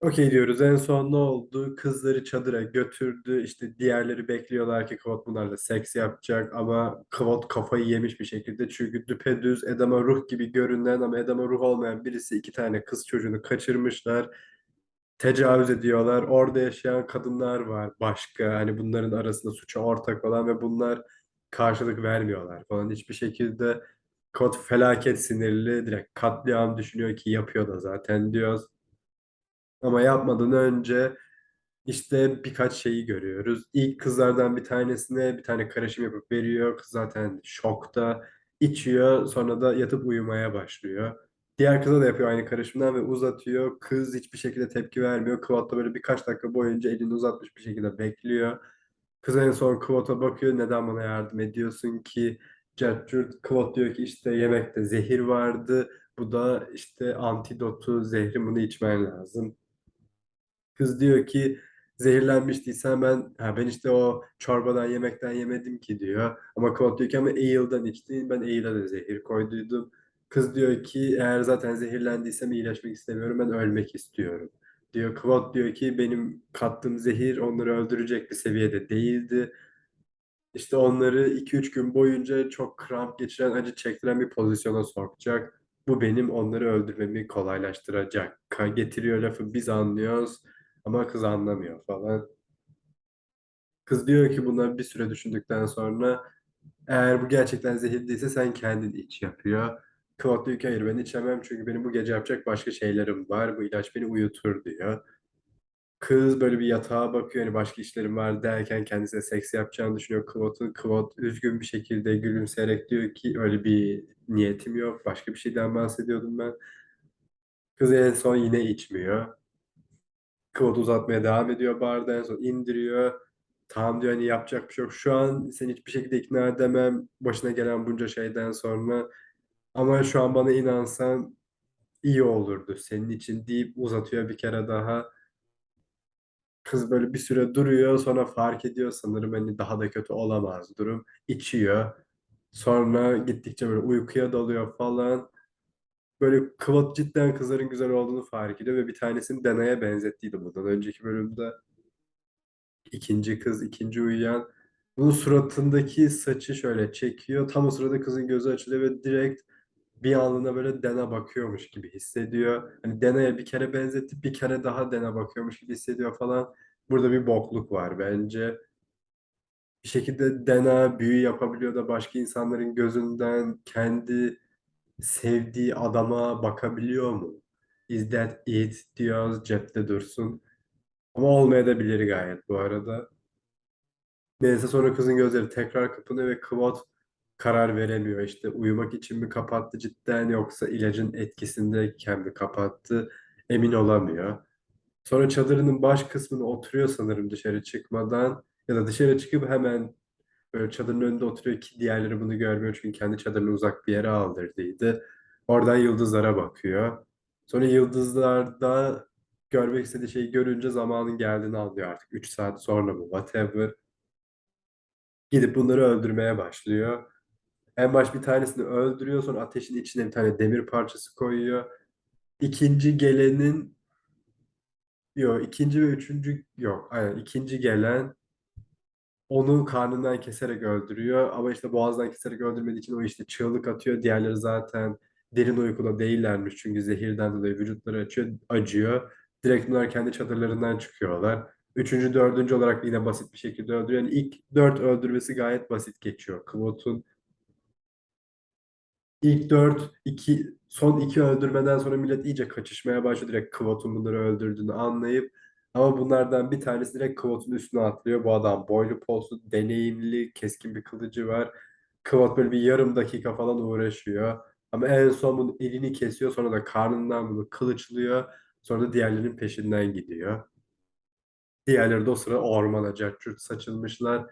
Okey diyoruz. En son ne oldu? Kızları çadıra götürdü. İşte diğerleri bekliyorlar ki Kvot bunlarla seks yapacak ama Kvot kafayı yemiş bir şekilde. Çünkü düpedüz Edama ruh gibi görünen ama Edama ruh olmayan birisi iki tane kız çocuğunu kaçırmışlar. Tecavüz ediyorlar. Orada yaşayan kadınlar var başka. Hani bunların arasında suça ortak olan ve bunlar karşılık vermiyorlar falan. Hiçbir şekilde Kvot felaket sinirli. Direkt katliam düşünüyor ki yapıyor da zaten diyoruz. Ama yapmadan önce işte birkaç şeyi görüyoruz. İlk kızlardan bir tanesine bir tane karışım yapıp veriyor. Kız zaten şokta. içiyor. Sonra da yatıp uyumaya başlıyor. Diğer kıza da yapıyor aynı karışımdan ve uzatıyor. Kız hiçbir şekilde tepki vermiyor. Kıvat da böyle birkaç dakika boyunca elini uzatmış bir şekilde bekliyor. Kız en son Kıvat'a bakıyor. Neden bana yardım ediyorsun ki? Cart Kıvat diyor ki işte yemekte zehir vardı. Bu da işte antidotu, zehri bunu içmen lazım. Kız diyor ki zehirlenmiştiysen ben ha ben işte o çorbadan yemekten yemedim ki diyor. Ama Claude diyor ki ama Ale'dan içtin ben Ale'a da zehir koyduydum. Kız diyor ki eğer zaten zehirlendiysem iyileşmek istemiyorum ben ölmek istiyorum. Diyor Claude diyor ki benim kattığım zehir onları öldürecek bir seviyede değildi. İşte onları 2-3 gün boyunca çok kramp geçiren, acı çektiren bir pozisyona sokacak. Bu benim onları öldürmemi kolaylaştıracak. Getiriyor lafı biz anlıyoruz ama kız anlamıyor falan. Kız diyor ki buna bir süre düşündükten sonra eğer bu gerçekten zehir değilse sen kendin iç yapıyor. Kıvat diyor ki hayır ben içemem çünkü benim bu gece yapacak başka şeylerim var. Bu ilaç beni uyutur diyor. Kız böyle bir yatağa bakıyor hani başka işlerim var derken kendisine seks yapacağını düşünüyor Kıvat'ın. Kıvat üzgün bir şekilde gülümseyerek diyor ki öyle bir niyetim yok. Başka bir şeyden bahsediyordum ben. Kız en son yine içmiyor. Kıvat uzatmaya devam ediyor barda en son indiriyor. Tamam diyor hani yapacak bir şey yok. Şu an seni hiçbir şekilde ikna edemem başına gelen bunca şeyden sonra. Ama şu an bana inansan iyi olurdu senin için deyip uzatıyor bir kere daha. Kız böyle bir süre duruyor sonra fark ediyor sanırım hani daha da kötü olamaz durum. İçiyor. Sonra gittikçe böyle uykuya dalıyor falan. Böyle Kıvat cidden kızların güzel olduğunu fark ediyor ve bir tanesini Dana'ya benzettiydi bundan önceki bölümde. İkinci kız, ikinci uyuyan. Bunun suratındaki saçı şöyle çekiyor. Tam o sırada kızın gözü açılıyor ve direkt bir anlığına böyle Dana bakıyormuş gibi hissediyor. Hani Dana'ya bir kere benzetti, bir kere daha Dana bakıyormuş gibi hissediyor falan. Burada bir bokluk var bence. Bir şekilde Dana büyü yapabiliyor da başka insanların gözünden kendi sevdiği adama bakabiliyor mu? Is that it diyoruz cepte dursun. Ama olmayabilir gayet bu arada. Neyse sonra kızın gözleri tekrar kapanıyor ve Kvot karar veremiyor. İşte uyumak için mi kapattı cidden yoksa ilacın etkisindeyken mi kapattı emin olamıyor. Sonra çadırının baş kısmına oturuyor sanırım dışarı çıkmadan ya da dışarı çıkıp hemen böyle çadırın önünde oturuyor ki diğerleri bunu görmüyor çünkü kendi çadırını uzak bir yere aldırdıydı. Oradan yıldızlara bakıyor. Sonra yıldızlarda görmek istediği şeyi görünce zamanın geldiğini anlıyor artık. 3 saat sonra mı whatever. Gidip bunları öldürmeye başlıyor. En baş bir tanesini öldürüyor. Sonra ateşin içine bir tane demir parçası koyuyor. İkinci gelenin yok ikinci ve üçüncü yok. Aynen ikinci gelen onu karnından keserek öldürüyor. Ama işte boğazdan keserek öldürmediği için o işte çığlık atıyor. Diğerleri zaten derin uykuda değillermiş. Çünkü zehirden dolayı vücutları açıyor, acıyor. Direkt bunlar kendi çadırlarından çıkıyorlar. Üçüncü, dördüncü olarak yine basit bir şekilde öldürüyor. Yani ilk dört öldürmesi gayet basit geçiyor. Kvot'un İlk dört, iki, son iki öldürmeden sonra millet iyice kaçışmaya başlıyor. Direkt Kvot'un bunları öldürdüğünü anlayıp. Ama bunlardan bir tanesi direkt Kvot'un üstüne atlıyor. Bu adam boylu poslu, deneyimli, keskin bir kılıcı var. Kvot böyle bir yarım dakika falan uğraşıyor. Ama en son bunun elini kesiyor. Sonra da karnından bunu kılıçlıyor. Sonra da diğerlerinin peşinden gidiyor. Diğerleri de o sıra ormana cart saçılmışlar.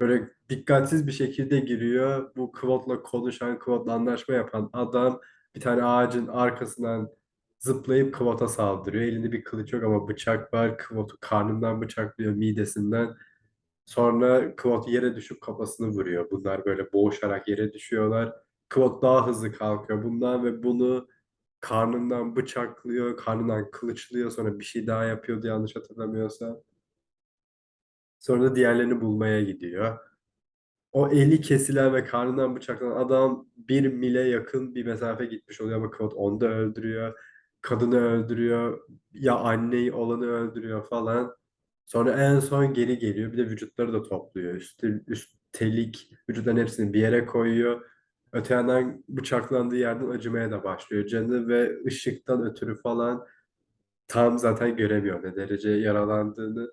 Böyle dikkatsiz bir şekilde giriyor. Bu Quad'la konuşan, Quad'la anlaşma yapan adam bir tane ağacın arkasından zıplayıp Quad'a saldırıyor. Elinde bir kılıç yok ama bıçak var. Quad'u karnından bıçaklıyor, midesinden. Sonra Quad yere düşüp kafasını vuruyor. Bunlar böyle boğuşarak yere düşüyorlar. Quad daha hızlı kalkıyor bundan ve bunu karnından bıçaklıyor, karnından kılıçlıyor, sonra bir şey daha yapıyordu yanlış hatırlamıyorsam. Sonra da diğerlerini bulmaya gidiyor. O eli kesilen ve karnından bıçaklanan adam bir mile yakın bir mesafe gitmiş oluyor ama Kod onu da öldürüyor. Kadını öldürüyor. Ya anneyi olanı öldürüyor falan. Sonra en son geri geliyor. Bir de vücutları da topluyor. Üste, üstelik vücutların hepsini bir yere koyuyor. Öte yandan bıçaklandığı yerden acımaya da başlıyor. Canı ve ışıktan ötürü falan tam zaten göremiyor ne derece yaralandığını.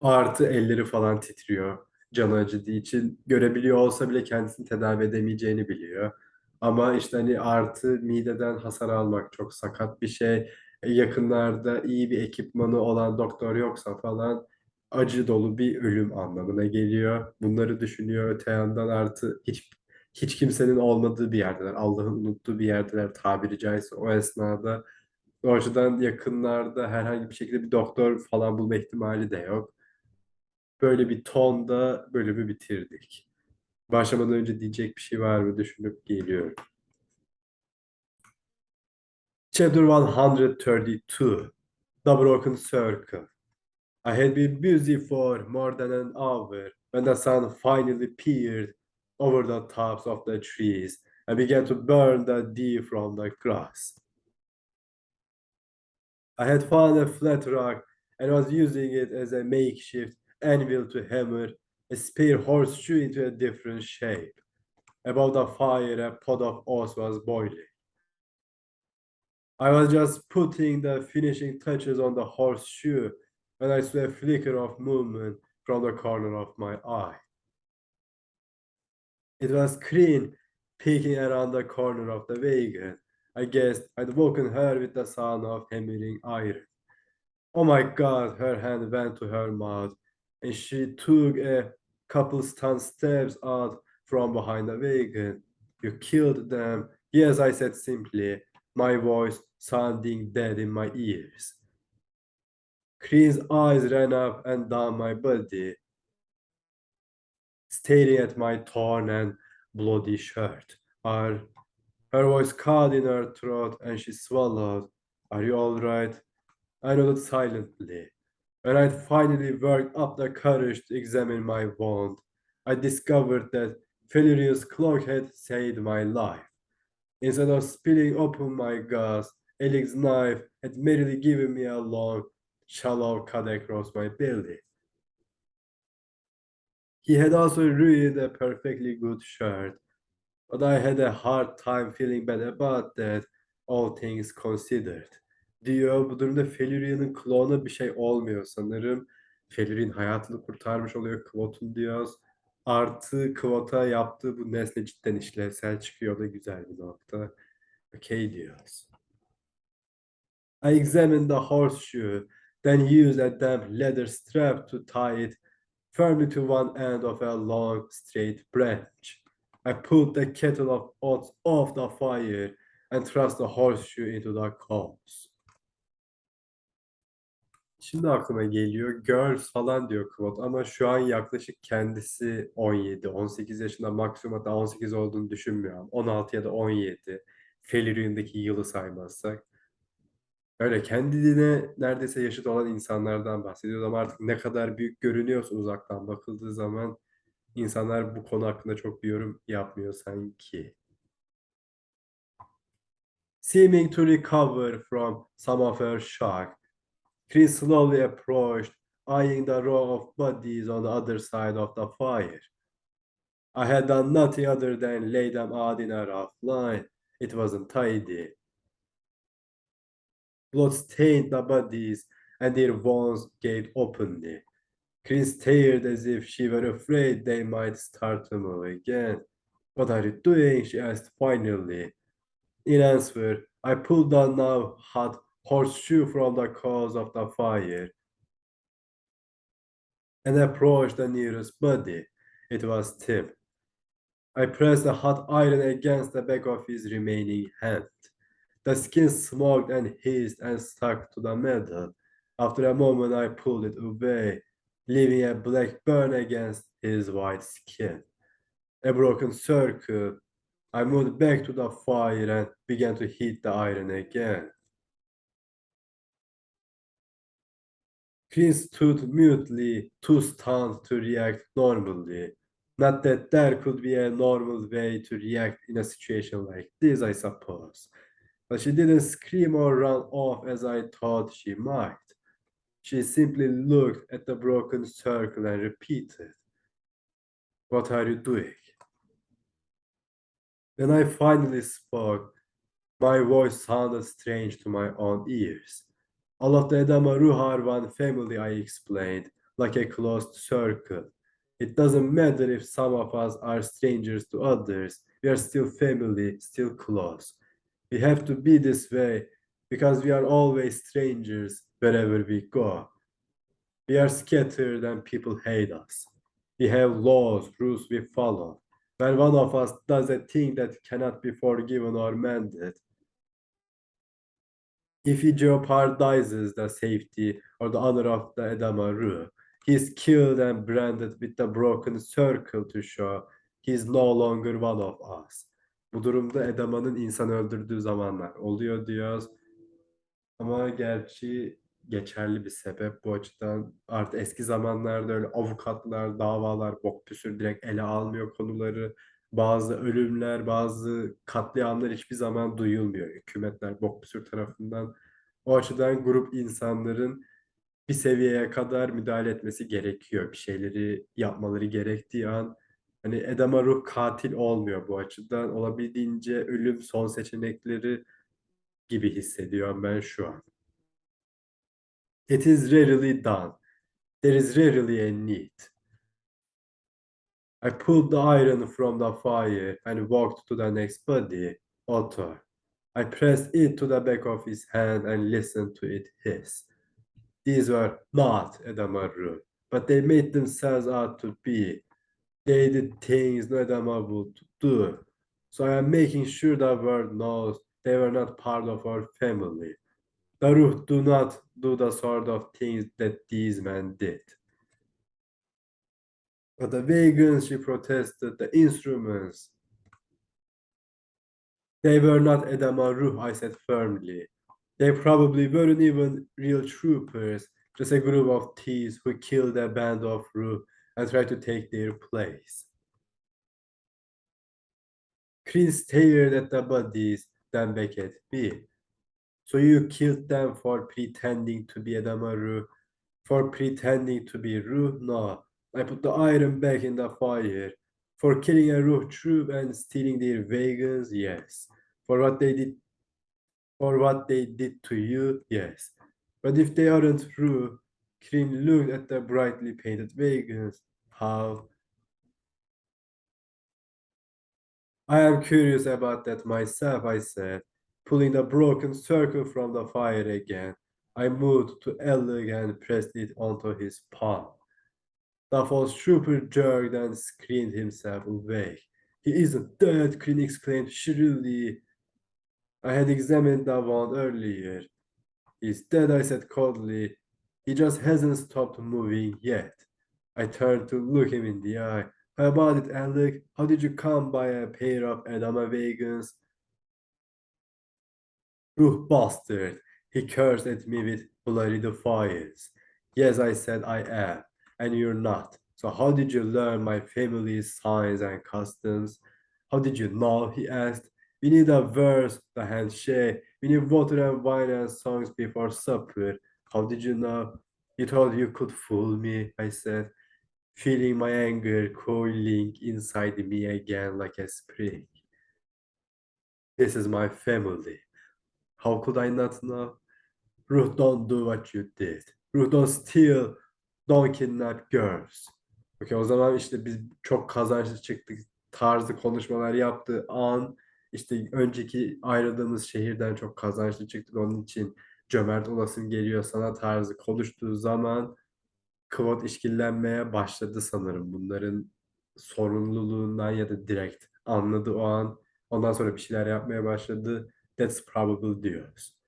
Artı elleri falan titriyor canı acıdığı için. Görebiliyor olsa bile kendisini tedavi edemeyeceğini biliyor. Ama işte hani artı mideden hasar almak çok sakat bir şey. E, Yakınlarda iyi bir ekipmanı olan doktor yoksa falan acı dolu bir ölüm anlamına geliyor. Bunları düşünüyor. Öte yandan artı hiç hiç kimsenin olmadığı bir yerdeler. Allah'ın unuttuğu bir yerdeler tabiri caizse o esnada. O açıdan yakınlarda herhangi bir şekilde bir doktor falan bulma ihtimali de yok. Böyle bir tonda bölümü bitirdik. Başlamadan önce diyecek bir şey var mı düşünüp geliyorum. Chapter 132 The Broken Circle I had been busy for more than an hour when the sun finally peered over the tops of the trees and began to burn the dew from the grass. I had found a flat rock and was using it as a makeshift anvil to hammer a spare horseshoe into a different shape. Above the fire, a pot of oats was boiling. I was just putting the finishing touches on the horseshoe when I saw a flicker of movement from the corner of my eye. It was Crean peeking around the corner of the wagon. I guessed I'd woken her with the sound of hammering iron. Oh my god, her hand went to her mouth and she took a couple stunned steps out from behind the wagon. You killed them. Yes, I said simply, my voice sounding dead in my ears. Crean's eyes ran up and down my body, staring at my torn and bloody shirt. Her, her voice caught in her throat and she swallowed. Are you all right? I nodded silently. When I finally worked up the courage to examine my wound, I discovered that Felurian's cloak had saved my life. Instead of spilling open my guts, Elix's knife had merely given me a long, shallow cut across my belly. He had also ruined a perfectly good shirt, but I had a hard time feeling bad about that, all things considered. Diyor. Bu durumda Feluria'nın klonu bir şey olmuyor sanırım. Feluria'nın hayatını kurtarmış oluyor Kvot'un diyoruz. Artı Kvot'a yaptığı bu nesne cidden işlevsel çıkıyor. Da güzel bir nokta. Okay diyoruz. I examined the horseshoe, then used a damp leather strap to tie it firmly to one end of a long, straight branch. I pulled the kettle of oats off the fire and thrust the horseshoe into the coals. Şimdi aklıma geliyor. Girls falan diyor Kvot ama şu an yaklaşık kendisi 17, 18 yaşında maksimum hatta 18 olduğunu düşünmüyorum. 16 ya da 17. Felurian'daki yılı saymazsak. Öyle kendine neredeyse yaşıt olan insanlardan bahsediyoruz ama artık ne kadar büyük görünüyorsa uzaktan bakıldığı zaman insanlar bu konu hakkında çok bir yorum yapmıyor sanki. Seeming to recover from some of her shock, Chris slowly approached, eyeing the row of bodies on the other side of the fire. I had done nothing other than lay them out in a rough line. It wasn't tidy. Blood stained the bodies, and their wounds gaped openly. Chris stared as if she were afraid they might start to move again. What are you doing? she asked finally. In answer, I pulled the now hot horseshoe from the cause of the fire and approached the nearest body. It was Tim. I pressed the hot iron against the back of his remaining hand. The skin smoked and hissed and stuck to the metal. After a moment, I pulled it away, leaving a black burn against his white skin. A broken circle I moved back to the fire and began to heat the iron again. Green stood mutely, too stunned to react normally. Not that there could be a normal way to react in a situation like this, I suppose. But she didn't scream or run off as I thought she might. She simply looked at the broken circle and repeated, What are you doing? When I finally spoke, my voice sounded strange to my own ears. All of the Edamaru are one family, I explained, like a closed circle. It doesn't matter if some of us are strangers to others, we are still family, still close. We have to be this way because we are always strangers wherever we go. We are scattered and people hate us. We have laws, rules we follow. When one of us does a thing that cannot be forgiven or mended, if he jeopardizes the safety or the honor of the Edamaru, he is killed and branded with the broken circle to show he is no longer one of us. Bu durumda Edama'nın insan öldürdüğü zamanlar oluyor diyoruz. Ama gerçi geçerli bir sebep bu açıdan artık eski zamanlarda öyle avukatlar, davalar bok püsür direkt ele almıyor konuları. Bazı ölümler, bazı katliamlar hiçbir zaman duyulmuyor. Hükümetler bok püsür tarafından. O açıdan grup insanların bir seviyeye kadar müdahale etmesi gerekiyor. Bir şeyleri yapmaları gerektiği an hani Edama ruh katil olmuyor bu açıdan. Olabildiğince ölüm son seçenekleri gibi hissediyorum ben şu an. It is rarely done. There is rarely a need. I pulled the iron from the fire and walked to the next body, Otto. I pressed it to the back of his hand and listened to it hiss. These were not Edamaru, but they made themselves out to be. They did things no Edama would do. So I am making sure the world knows they were not part of our family. The Ruh do not do the sort of things that these men did. But the vegans, she protested, the instruments, they were not Edama Ruh, I said firmly. They probably weren't even real troopers, just a group of thieves who killed a band of Ruh and tried to take their place. Kryn stared at the bodies, then back at me. So you killed them for pretending to be Edamaru, for pretending to be Ruh? No, I put the iron back in the fire. For killing a Ruh troop and stealing their vegans, yes. For what they did, for what they did to you, yes. But if they aren't Ruh, Kryn looked at the brightly painted vegans. How? I am curious about that myself, I said, pulling the broken circle from the fire again. I moved to Ellig and pressed it onto his palm. The false trooper jerked and screamed himself awake. He isn't dead, Kryn exclaimed shrilly. I had examined wound earlier. He's dead, I said coldly. He just hasn't stopped moving yet. I turned to look him in the eye. How about it, Alec? How did you come by a pair of Adama vegans? Ruh bastard. He cursed at me with bloody defiance. Yes, I said I am, and you're not. So how did you learn my family's signs and customs? How did you know? He asked. We need a verse, the handshake. We need water and wine and songs before supper. How did you know? You thought you could fool me, I said, feeling my anger coiling inside me again like a spring. This is my family. How could I not know? Ruh, don't do what you did. Ruh, don't steal. Don't kidnap girls. Okey o zaman işte biz çok kazançlı çıktık tarzı konuşmalar yaptığı an işte önceki ayrıldığımız şehirden çok kazançlı çıktık. Onun için cömert olasım geliyor sana tarzı konuştuğu zaman Kvot işkillenmeye başladı sanırım. Bunların sorumluluğundan ya da direkt anladı o an. Ondan sonra bir şeyler yapmaya başladı. That's probable diyoruz.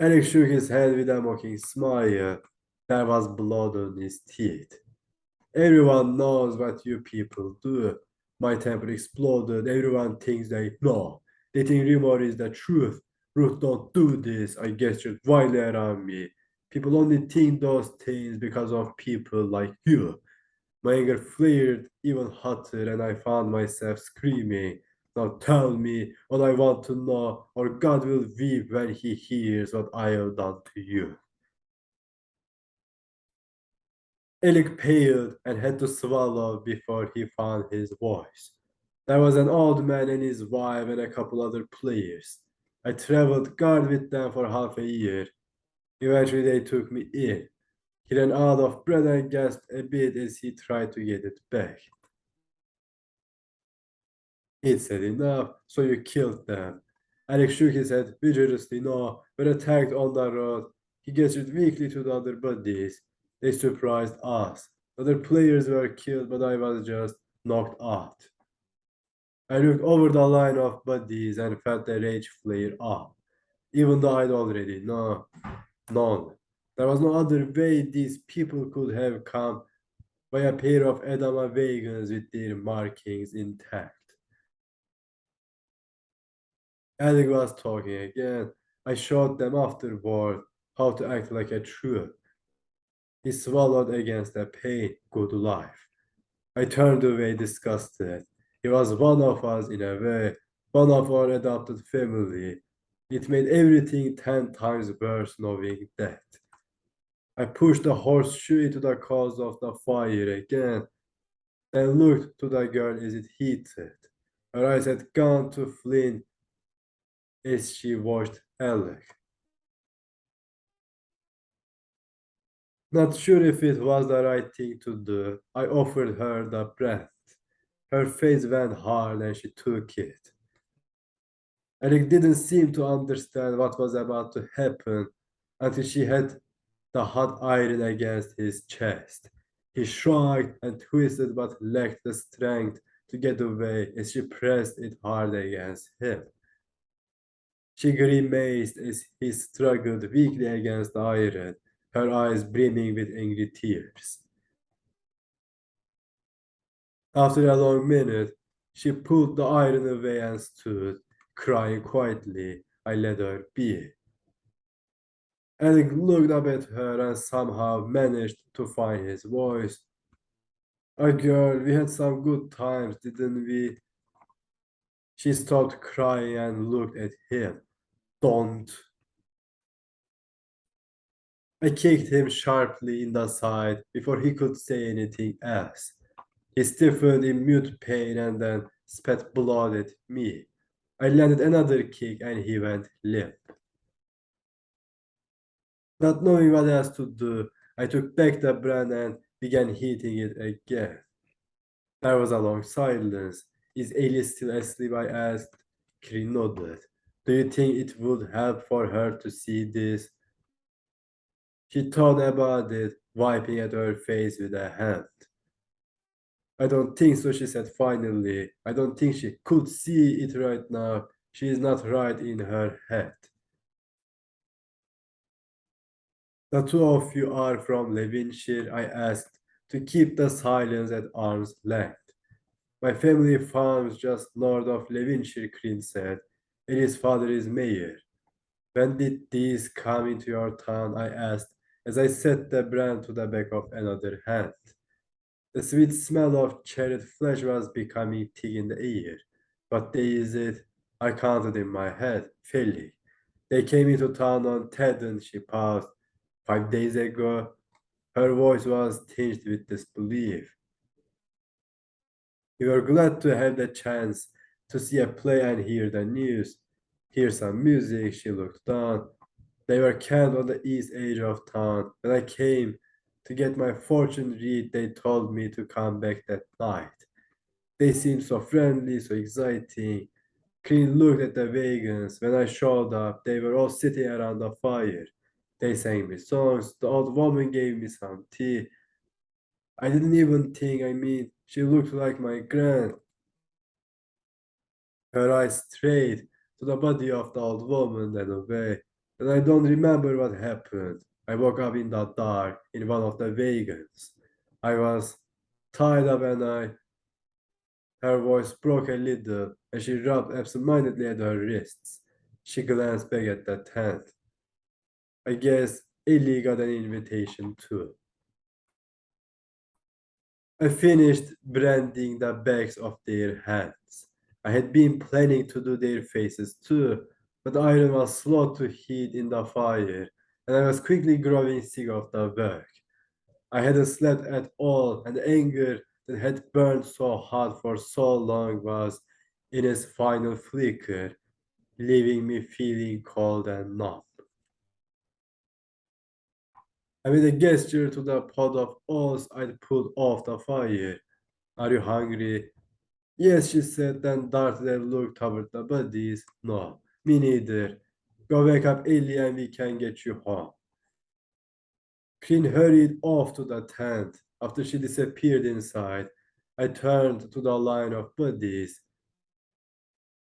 Alex shook his head with a mocking smile. There was blood on his teeth. Everyone knows what you people do. My temper exploded. Everyone thinks they know. They think rumor is the truth. Ruth, don't do this. I gestured wildly around me. People only think those things because of people like you. My anger flared even hotter, and I found myself screaming. Now tell me what I want to know, or God will weep when he hears what I have done to you. Alec paled and had to swallow before he found his voice. There was an old man and his wife and a couple other players. I traveled guard with them for half a year. Eventually, they took me in. He ran out of bread and gasped a bit as he tried to get it back. It said enough, so you killed them. Alex shook his head vigorously. No, we're attacked on the road. He gestured weakly to the other buddies. They surprised us. Other players were killed, but I was just knocked out. I looked over the line of buddies and felt the rage flare up, even though I'd already no, known. There was no other way these people could have come by a pair of Adama wagons with their markings intact. Alec was talking again. I showed them afterward how to act like a truth. He swallowed against the pain. Good life. I turned away disgusted. He was one of us in a way, one of our adopted family. It made everything ten times worse knowing that. I pushed the horseshoe into the cause of the fire again, then looked to the girl as it heated. Her eyes had gone to flint as she watched Alec. Not sure if it was the right thing to do, I offered her the bread. Her face went hard and she took it. Eric didn't seem to understand what was about to happen until she had the hot iron against his chest. He shrugged and twisted but lacked the strength to get away as she pressed it hard against him. She grimaced as he struggled weakly against the iron, her eyes brimming with angry tears. After a long minute, she pulled the iron away and stood, crying quietly. I let her be. Eric looked up at her and somehow managed to find his voice. Oh, girl, we had some good times, didn't we? She stopped crying and looked at him. Don't. I kicked him sharply in the side before he could say anything else. He stiffened in mute pain and then spat blood at me. I landed another kick and he went limp. Not knowing what else to do, I took back the brand and began hitting it again. There was a long silence. Is Alice still asleep? I asked. Kiri nodded. Do you think it would help for her to see this? She thought about it, wiping at her face with a hand. I don't think so, she said finally. I don't think she could see it right now. She is not right in her head. The two of you are from Levinshire, I asked, to keep the silence at arm's length. My family farms just north of Levinshire, Crean said, and his father is mayor. When did these come into your town? I asked as I set the brand to the back of another hand. The sweet smell of charred flesh was becoming thick in the air. What day is it? I counted in my head, fairly. They came into town on Tedden, she paused five days ago, her voice was tinged with disbelief. We were glad to have the chance to see a play and hear the news. Hear some music, she looked down. They were camped on the east edge of town. When I came to get my fortune read, they told me to come back that night. They seemed so friendly, so exciting. Clean looked at the wagons. When I showed up, they were all sitting around the fire. They sang me songs. The old woman gave me some tea. I didn't even think, I mean, she looked like my grand. Her eyes strayed to the body of the old woman, then away. And I don't remember what happened. I woke up in the dark in one of the wagons. I was tied up and I. Her voice broke a little as she rubbed absentmindedly at her wrists. She glanced back at the tent. I guess Ellie got an invitation too. I finished branding the backs of their hands. I had been planning to do their faces too, but iron was slow to heat in the fire, and I was quickly growing sick of the work. I hadn't slept at all, and anger that had burned so hot for so long was in its final flicker, leaving me feeling cold and numb. I made a gesture to the pot of oats I'd pulled off the fire. Are you hungry? Yes, she said, then darted a look toward the bodies. No, me neither. Go wake up Ellie and we can get you home. Crin hurried off to the tent. After she disappeared inside, I turned to the line of bodies.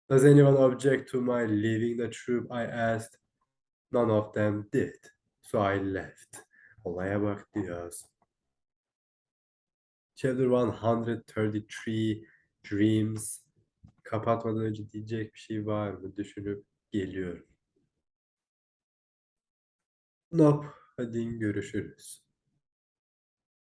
Does anyone object to my leaving the troop? I asked. None of them did. So I left. Olaya bak diyoruz. Chapter 133 Dreams. Kapatmadan önce diyecek bir şey var mı? Düşünüp geliyorum. Nope. Hadi görüşürüz.